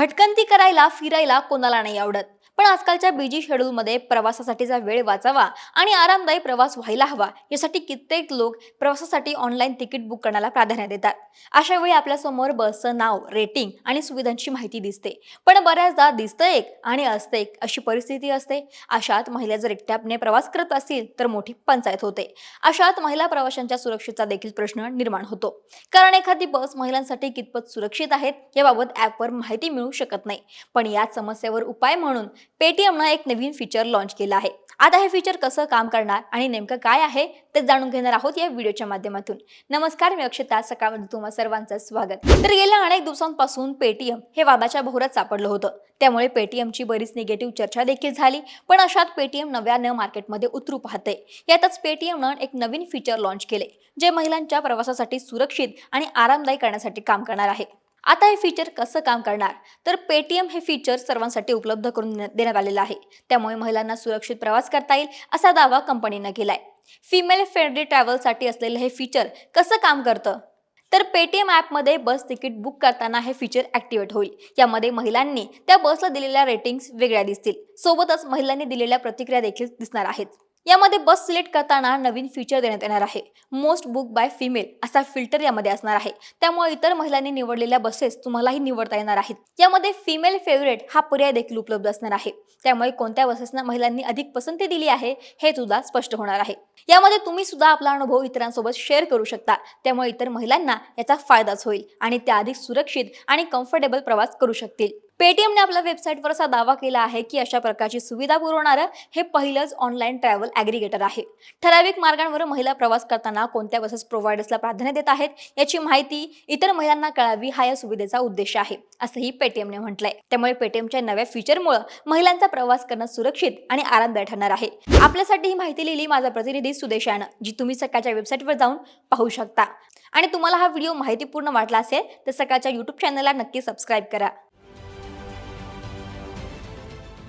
भटकंती करायला फिरायला कोणाला नाही आवडत. पण आजकालच्या बिजी शेड्यूलमध्ये प्रवासासाठीचा वेळ वाचावा आणि आरामदायी प्रवास व्हायला हवा यासाठी कित्येक लोक प्रवासासाठी ऑनलाईन तिकीट बुक करण्याला प्राधान्य देतात. अशा वेळी आपल्यासमोर बसचं नाव रेटिंग आणि सुविधांची माहिती दिसते. पण बऱ्याचदा दिसतं एक आणि असतं एक अशी परिस्थिती असते. अशात महिला जर एकट्यापणे प्रवास करत असतील तर मोठी पंचायत होते. अशात महिला प्रवाशांच्या सुरक्षेचा देखील प्रश्न निर्माण होतो. कारण एखादी बस महिलांसाठी कितपत सुरक्षित आहेत याबाबत ॲपवर माहिती मिळू शकत नाही. पण याच समस्येवर उपाय म्हणून पेटीएमनं एक नवीन फीचर लॉन्च केलं आहे. आता हे फीचर कसं काम करणार आणि नेमकं काय आहे ते जाणून घेणार आहोत या व्हिडिओच्या माध्यमातून. नमस्कार मी अक्षता. सकाळमध्ये तुम्हाला सर्वांचं स्वागत. तर गेल्या अनेक दिवसांपासून पेटीएम हे वादाच्या भोवरात सापडलं होतं. त्यामुळे पेटीएमची बरीच निगेटिव्ह चर्चा देखील झाली पण अशात पेटीएम नव्यानं मार्केटमध्ये उतरू पाहते यातच पेटीएमनं एक नवीन फीचर लॉन्च केले जे महिलांच्या प्रवासासाठी सुरक्षित आणि आरामदायी करण्यासाठी काम करणार आहे. आता हे फीचर कसं काम करणार? तर पेटीएम हे फीचर सर्वांसाठी उपलब्ध करून देण्यात आलेलं आहे. त्यामुळे महिलांना सुरक्षित प्रवास करता येईल असा दावा कंपनीनं केलाय. फिमेल फ्रेंडली ट्रॅव्हलसाठी असलेलं हे फीचर कसं काम करतं? तर पेटीएम ॲपमध्ये बस तिकीट बुक करताना हे फीचर ॲक्टिवेट होईल. यामध्ये महिलांनी त्या बसला दिलेल्या रेटिंग्स वेगळ्या दिसतील. सोबतच महिलांनी दिलेल्या प्रतिक्रिया देखील दिसणार आहेत. यामध्ये बस सिलेक्ट करताना नवीन फीचर देण्यात येणार आहे. मोस्ट बुक बाय फिमेल असा फिल्टर यामध्ये असणार आहे. त्यामुळे इतर महिलांनी निवडलेल्या बसेस तुम्हालाही निवडता येणार आहेत. यामध्ये फिमेल फेवरेट हा पर्याय देखील उपलब्ध असणार आहे. त्यामुळे कोणत्या बसेसना महिलांनी अधिक पसंती दिली आहे हे सुद्धा स्पष्ट होणार आहे. यामध्ये तुम्ही सुद्धा आपला अनुभव इतरांसोबत शेअर करू शकता. त्यामुळे इतर महिलांना याचा फायदाच होईल आणि त्या अधिक सुरक्षित आणि कम्फर्टेबल प्रवास करू शकतील. पेटीएमने आपल्या वेबसाईटवर असा दावा केला आहे की अशा प्रकारची सुविधा पुरवणारं हे पहिलंच ऑनलाईन ट्रॅव्हल ॲग्रिगेटर आहे. ठराविक मार्गांवर महिला प्रवास करताना कोणत्या बसेस प्रोव्हायडर्सला प्राधान्य देत आहेत याची माहिती इतर महिलांना कळावी हा या सुविधेचा उद्देश आहे असंही पेटीएमने म्हटलंय. त्यामुळे पेटीएमच्या नव्या फीचरमुळे महिलांचा प्रवास करणं सुरक्षित आणि आरामदायी ठरणार आहे. आपल्यासाठी ही माहिती लिहिली माझा प्रतिनिधी सुदेशानं जी तुम्ही सकाळच्या वेबसाईटवर जाऊन पाहू शकता. आणि तुम्हाला हा व्हिडिओ माहितीपूर्ण वाटला असेल तर सकाळच्या युट्यूब चॅनलला नक्की सबस्क्राईब करा.